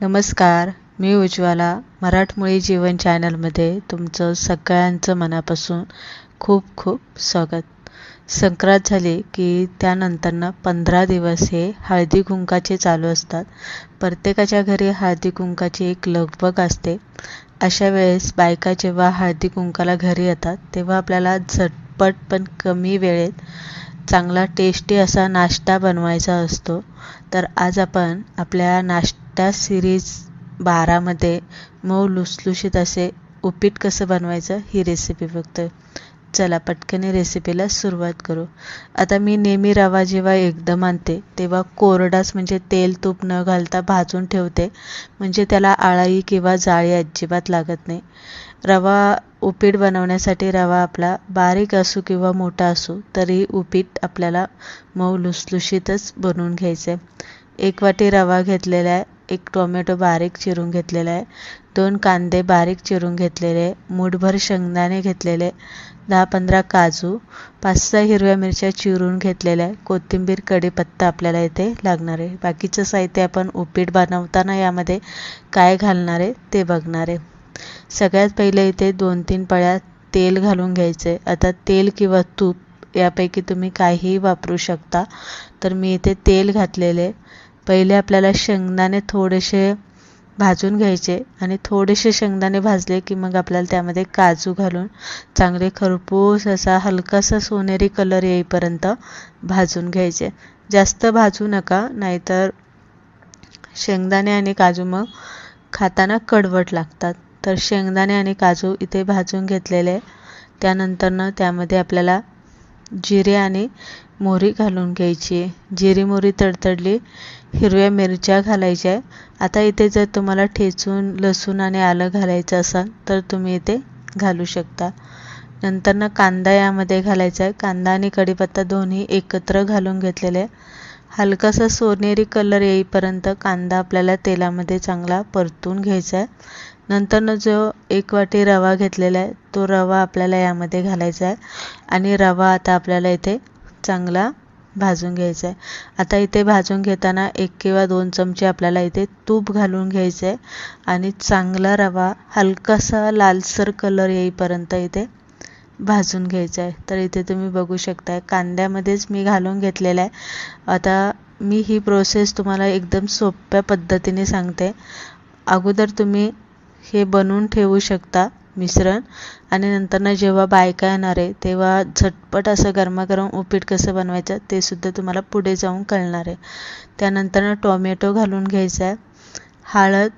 नमस्कार मी उज्ज्वला मराठमोळी जीवन चॅनलमध्ये तुमचं सगळ्यांचं मनापासून खूप खूप स्वागत. संक्रांत झाली की त्यानंतरनं पंधरा दिवस हे हळदी कुंकाचे चालू असतात. प्रत्येकाच्या घरी हळदी कुंकाची एक लगबग असते. अशा वेळेस बायका जेव्हा हळदी कुंकाला घरी येतात तेव्हा आपल्याला झटपट पण कमी वेळेत चांगला टेस्टी असा नाश्ता बनवायचा असतो. तर आज आपण आपल्या त्या सिरीज बारामध्ये मऊ लुसलुशीत असे उपीट कसं बनवायचं ही रेसिपी बघतोय. चला पटकनी रेसिपीला सुरुवात करू. आता मी नेहमी रवा जेव्हा एकदम आणते तेव्हा कोरडाच म्हणजे तेल तूप न घालता भाजून ठेवते. म्हणजे त्याला आळाई किंवा जाळी अजिबात लागत नाही. रवा उपीट बनवण्यासाठी रवा आपला बारीक असू किंवा मोठा असू तरी उपीट आपल्याला मऊ लुसलुशीतच बनवून घ्यायचं आहे एक वाटी रवा घेतलेला आहे. एक टोमॅटो बारीक चिरून घेतलेला आहे. दोन कांदे बारीक चिरून घेतलेले मूठभर शेंगदाणे घेतलेले दहा पंधरा काजू पाच सहा हिरव्या मिरच्या चिरून घेतलेल्या आहे. कोथिंबीर कढीपत्ता आपल्याला इथे लागणार आहे. बाकीचं साहित्य आपण उपीट बनवताना यामध्ये काय घालणार आहे ते बघणार आहे. सगळ्यात पहिले इथे दोन तीन पळ्या तेल घालून घ्यायचे आता तेल किंवा तूप यापैकी तुम्ही काहीही वापरू शकता. तर मी इथे तेल घातलेले पहिले आपल्याला शेंगदाणे थोडेसे भाजून घ्यायचे आणि थोडेसे शेंगदाणे भाजले की मग आपल्याला त्यामध्ये काजू घालून चांगले खरपूस असा हलकासा सोनेरी कलर येईपर्यंत भाजून घ्यायचे. जास्त भाजू नका नाहीतर शेंगदाणे आणि काजू मग खाताना कडवट लागतात. तर शेंगदाणे आणि काजू इथे भाजून घेतलेले त्यानंतरनं त्यामध्ये आपल्याला जिरे आणि मोहरी घालून घ्यायची. जिरी मोहरी तडतडली हिरव्या मिरच्या घालायच्या. आहे आता इथे जर तुम्हाला ठेचून लसूण आणि आलं घालायचं असाल तर तुम्ही इथे घालू शकता. नंतरनं कांदा यामध्ये घालायचा आहे. कांदा आणि कढीपत्ता दोन्ही एकत्र घालून घेतलेले आहे. हलकासा सोनेरी कलर येईपर्यंत कांदा आपल्याला तेलामध्ये चांगला परतून घ्यायचा आहे. नंतरनं जो एक वाटी रवा घेतलेला आहे तो रवा आपल्याला यामध्ये घालायचा आहे. आणि रवा आता आपल्याला इथे चांगला भाजून घ्यायचा आहे. आता इथे भाजून घेताना एक किंवा दोन चमचे आपल्याला इथे तूप घालून घ्यायचं आहे. आणि चांगला रवा हलकासा लालसर कलर येईपर्यंत इथे भाजून घ्यायचं आहे. तर इथे तुम्ही बघू शकताय कांद्यामध्येच मी घालून घेतलेला आहे. आता मी ही प्रोसेस तुम्हाला एकदम सोप्या पद्धतीने सांगते. अगोदर तुम्ही हे बनवून ठेवू शकता मिश्रण. आणि नंतरनं जेव्हा बायका येणार आहे तेव्हा झटपट असं गरमागरम उपीट कसं बनवायचं ते सुद्धा तुम्हाला पुढे जाऊन कळणार आहे. त्यानंतरनं टोमॅटो घालून घ्यायचा आहे हळद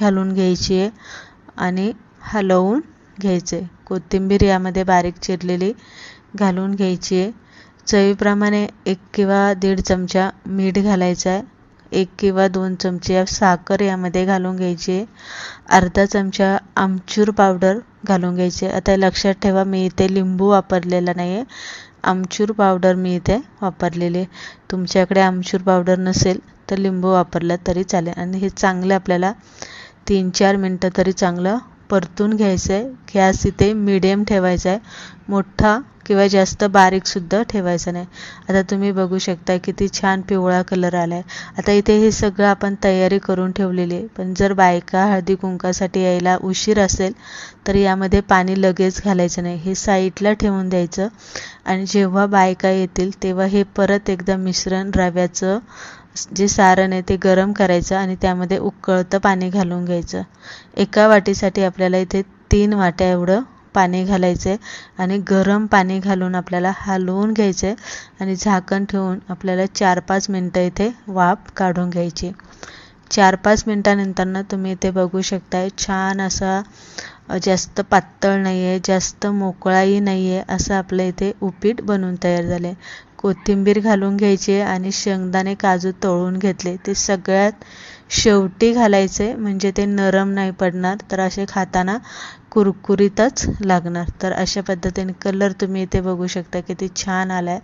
घालून घ्यायची आहे आणि हलवून घ्यायचे कोथिंबीर यामध्ये बारीक चिरलेली घालून घ्यायची आहे. चवीप्रमाणे एक किंवा दीड चमचा मीठ घालायचं आहे. एक किंवा दोन चमचे साखर यामध्ये घालून घ्यायची. अर्धा चमचा आमचूर पावडर घालून घ्यायचे. आता लक्षात ठेवा मी इथे लिंबू वापरलेला नाही आहे आमचूर पावडर मी इथे वापरलेली. तुमच्याकडे आमचूर पावडर नसेल तर लिंबू वापरला तरी चालेल. आणि हे चांगलं आपल्याला तीन चार मिनटं तरी चांगलं परतून घ्यायचं आहे गॅस इथे मिडियम ठेवायचा आहे मोठा किंवा जास्त बारीकसुद्धा ठेवायचं नाही. आता तुम्ही बघू शकता किती छान पिवळा कलर आला आहे आता इथे हे सगळं आपण तयारी करून ठेवलेली आहे. पण जर बायका हळदी कुंकासाठी यायला उशीर असेल तर यामध्ये पाणी लगेच घालायचं नाही. हे साईडला ठेवून द्यायचं. आणि जेव्हा बायका येतील तेव्हा हे परत एकदा मिश्रण रव्याचं जे सारण आहे ते गरम करायचं आणि त्यामध्ये उकळतं पाणी घालून घ्यायचं. एका वाटीसाठी आपल्याला इथे तीन वाट्या एवढं पाणी घालायचे आणि गरम पाणी घालून आपल्याला हलवून घ्यायचे आणि झाकण ठेवून आपल्याला चार पाच मिनटं इथे वाफ काढून घ्यायची. चार पाच मिनटानंतरनं तुम्ही इथे बघू शकताय छान असा जास्त पातळ नाही आहे जास्त मोकळाही नाही आहे असं आपलं इथे उपीट बनवून तयार झाले कोथिंबीर घालून घ्यायची आणि शेंगदाणे काजू तळून घेतले. ते सगळ्यात शेवटी घालायचे म्हणजे ते नरम नाही पडणार तर असे खाताना कुरकुरीतच लागणार. तर अशा पद्धतीने कलर तुम्ही इथे बघू शकता किती छान आला आहे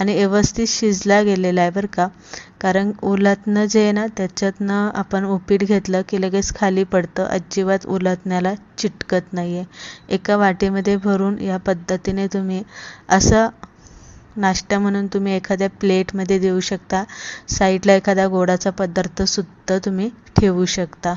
आणि व्यवस्थित शिजला गेलेला आहे बरं का. कारण उलथनं जे आहे ना त्याच्यातनं आपण उपीट घेतलं की लगेच खाली पडतं. अजिबात उलथण्याला चिटकत नाही आहे एका वाटीमध्ये भरून या पद्धतीने तुम्ही असं नाश्ता म्हणून तुम्ही एखाद्या प्लेटमध्ये देऊ शकता. साईडला एखादा गोडाचा पदार्थसुद्धा तुम्ही ठेवू शकता.